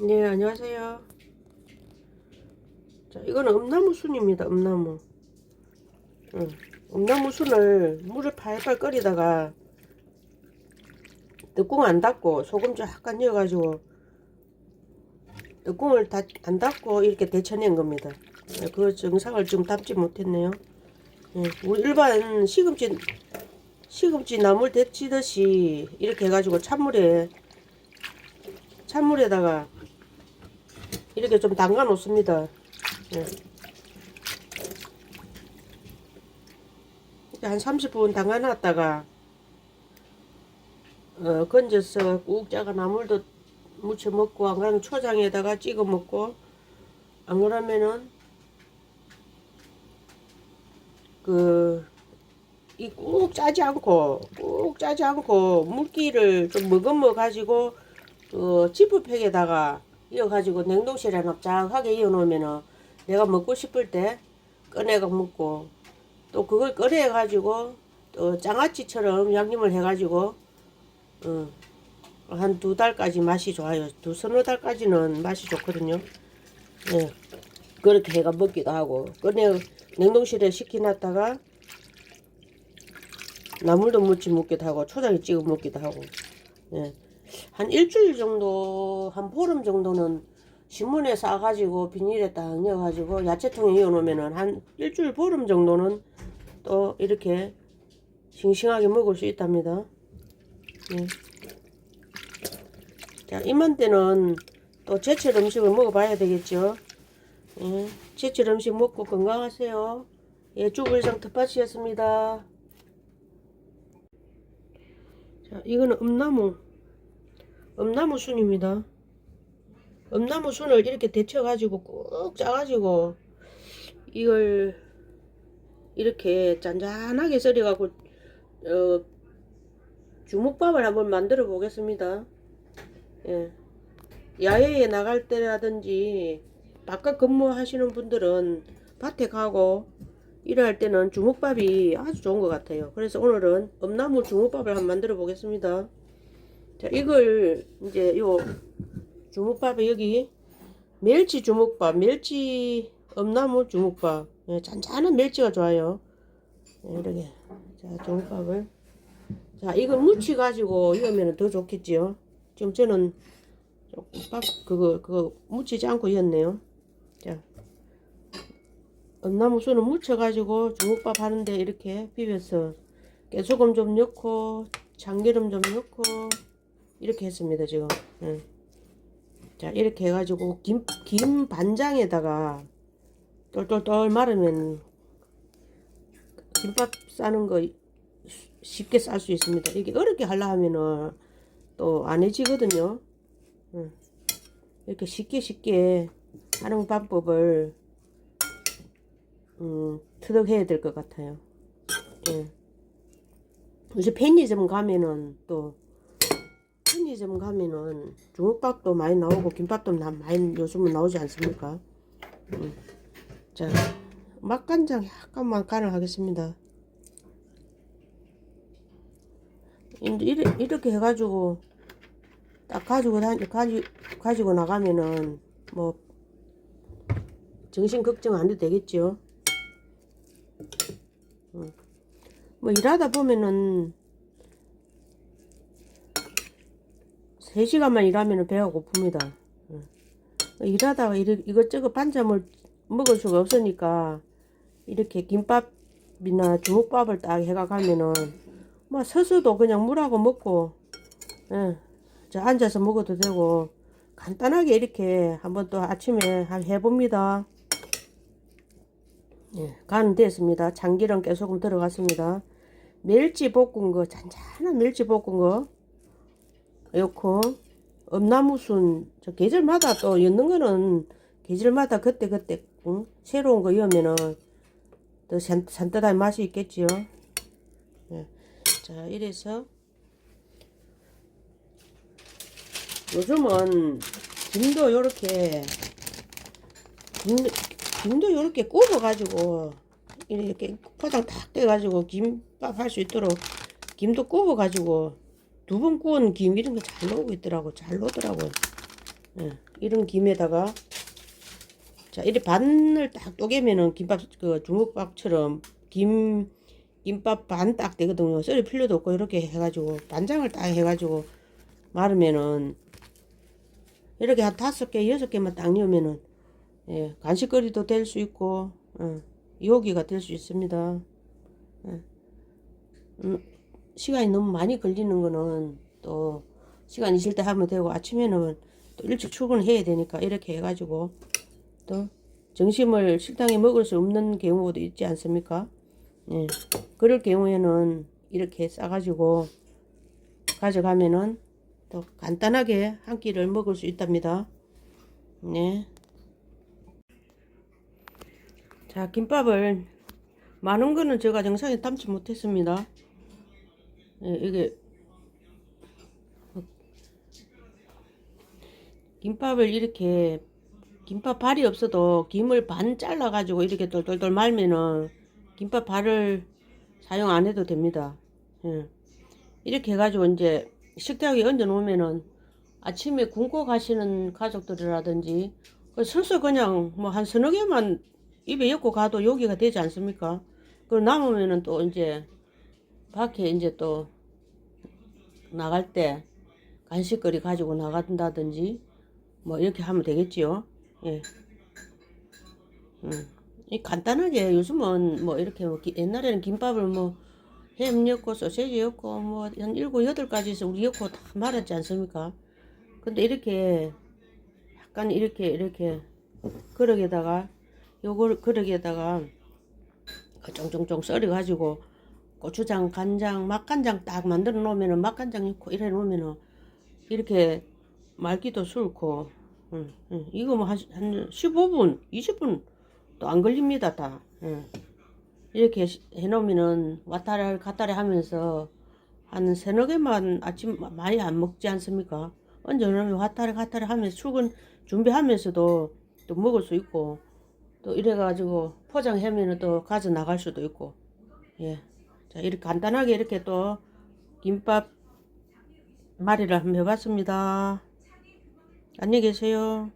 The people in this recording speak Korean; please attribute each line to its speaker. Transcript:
Speaker 1: 네, 안녕하세요. 자, 이거는 음나무 순입니다. 음나무. 응. 음나무 순을 물을 팔팔 끓이다가 뚜껑 안 닫고 소금 좀 약간 넣어가지고 뚜껑을 다, 안 닫고 이렇게 데쳐낸 겁니다. 네, 그 정상을 좀 담지 못했네요. 예, 우리 일반 시금치 시금치 나물 데치듯이 이렇게 해가지고 찬물에 찬물에다가 이렇게 좀 담가 놓습니다. 예. 이렇게 한 30분 담가 놨다가 어, 건져서 꾹 짜가 나물도 무쳐 먹고 안 그러면 초장에다가 찍어 먹고 안 그러면은 그 이 꾹 짜지 않고 꾹 짜지 않고 물기를 좀 머금어 가지고 그 지프팩에다가 이어 가지고 냉동실에 납작하게 이어 놓으면은 내가 먹고 싶을 때 꺼내가 먹고 또 그걸 꺼내 가지고 또 장아찌처럼 양념을 해 가지고 어, 한 두 달까지 맛이 좋아요. 두 서너 달까지는 맛이 좋거든요. 예. 그렇게 해가 먹기도 하고 꺼내 냉동실에 식혀놨다가 나물도 무치 먹기도 하고 초장에 찍어 먹기도 하고 예. 한 일주일 정도 한 보름 정도는 신문에 싸가지고 비닐에 딱 넣어가지고 야채통에 이어놓으면은 한 일주일 보름 정도는 또 이렇게 싱싱하게 먹을 수 있답니다. 예. 자 이맘때는 또 제철 음식을 먹어봐야 되겠죠. 예. 제철 음식 먹고 건강하세요. 예, 주불상 텃밭이었습니다. 자, 이거는 음나무, 음나무 순입니다. 음나무 순을 이렇게 데쳐가지고 꾹 짜가지고 이걸 이렇게 짠짠하게 썰어갖고 어, 주먹밥을 한번 만들어 보겠습니다. 예. 야외에 나갈 때라든지 바깥 근무하시는 분들은 밭에 가고 일할 때는 주먹밥이 아주 좋은 것 같아요. 그래서 오늘은 엄나무 주먹밥을 한번 만들어 보겠습니다. 자, 이걸 이제 요 주먹밥에 여기 멸치 주먹밥, 멸치 엄나무 주먹밥. 예, 잔잔한 멸치가 좋아요. 예, 이렇게. 자, 주먹밥을. 자, 이걸 무치 가지고 이으면 더 좋겠지요. 지금 저는 밥, 그거, 그거 무치지 않고 이었네요. 자. 엄나무 순을 묻혀가지고 주먹밥 하는데 이렇게 비벼서 깨소금 좀 넣고 참기름 좀 넣고 이렇게 했습니다 지금 예. 자 이렇게 해가지고 김, 김 반장에다가 똘똘똘 마르면 김밥 싸는 거 쉽게 쌀 수 있습니다 이게 어렵게 하려 하면은 또 안 해지거든요 예. 이렇게 쉽게 쉽게 하는 방법을 음, 터득해야 될 것 같아요. 예. 요새 편의점 가면은 또 편의점 가면은 중국밥도 많이 나오고 김밥도 나, 많이 요즘은 나오지 않습니까? 음. 자, 맛간장 약간만 간을 하겠습니다. 이렇게, 해가지고 딱 가지고 다 가지, 가지고 나가면은 뭐 정신 걱정 안 해도 되겠죠. 뭐 일하다 보면은 3시간만 일하면 배가 고픕니다. 일하다가 이것저것 반찬을 먹을 수가 없으니까 이렇게 김밥이나 주먹밥을 딱 해가 가면은 뭐 서서도 그냥 물하고 먹고 예, 저 앉아서 먹어도 되고 간단하게 이렇게 한번 또 아침에 한 해봅니다. 예, 간 됐습니다. 참기름 깨소금 들어갔습니다. 멸치 볶은 거, 잔잔한 멸치 볶은 거, 넣고, 엄나무순, 저 계절마다 또 넣는 거는 계절마다 그때그때, 응? 새로운 거 넣으면은 더 산, 산뜻한 맛이 있겠지요. 예. 자, 이래서, 요즘은 김도 요렇게, 김, 김도 이렇게 굽어 가지고 이렇게 포장 탁 떼 가지고 김밥 할 수 있도록 김도 굽어 가지고 두 번 구운 김 이런 거 잘 나오고 있더라고 잘 나오더라고요 예, 이런 김에다가 자 이렇게 반을 딱 쪼개면은 김밥 그 주먹밥처럼 김 김밥 반 딱 되거든요. 썰을 필요도 없고 이렇게 해가지고 반장을 딱 해가지고 마르면은 이렇게 한 다섯 개 여섯 개만 딱 넣으면은 예, 간식거리도 될 수 있고 예, 요기가 될 수 있습니다. 예. 음, 시간이 너무 많이 걸리는 거는 또 시간 있을 때 하면 되고 아침에는 또 일찍 출근해야 되니까 이렇게 해가지고 또 점심을 식당에 먹을 수 없는 경우도 있지 않습니까? 예. 그럴 경우에는 이렇게 싸가지고 가져가면은 또 간단하게 한 끼를 먹을 수 있답니다. 네. 자, 김밥을 많은 거는 제가 영상에 담지 못했습니다. 예, 이게 김밥을 이렇게 김밥 발이 없어도 김을 반 잘라 가지고 이렇게 돌돌돌 말면은 김밥 발을 사용 안 해도 됩니다. 예. 이렇게 해가지고 이제 식탁에 얹어 놓으면은 아침에 굶고 가시는 가족들이라든지 그 슬슬 그냥 뭐 한 서너 개만 입에 엮고 가도 요기가 되지 않습니까? 그 남으면은 또 이제 밖에 이제 또 나갈 때 간식거리 가지고 나간다든지 뭐 이렇게 하면 되겠지요. 예. 음. 이 간단하게 요즘은 뭐 이렇게 뭐 기- 옛날에는 김밥을 뭐 햄 넣고 소세지 넣고 뭐한 일곱 여덟 가지에서 우리 넣고 다 말았지 않습니까? 근데 이렇게 약간 이렇게 이렇게 그릇에다가 요걸 그릇에다가 쫑쫑쫑 썰어 가지고 고추장, 간장, 맛간장 딱 만들어 놓으면은 맛간장 넣고 이래 놓으면은 이렇게 말기도 싫고 응, 응. 이거 뭐 한, 한 15분, 20분 또 안 걸립니다 다 응. 이렇게 시- 해놓으면은 왔다리 갔다리 하면서 한 세너 개만 아침 마- 많이 안 먹지 않습니까? 얹어놓으면 왔다리 갔다리 하면서 출근 준비하면서도 또 먹을 수 있고 또 이래가지고 포장하면은 또 가져 나갈 수도 있고 예. 자 이렇게 간단하게 이렇게 또 김밥 말이를 한번 해봤습니다. 안녕히 계세요.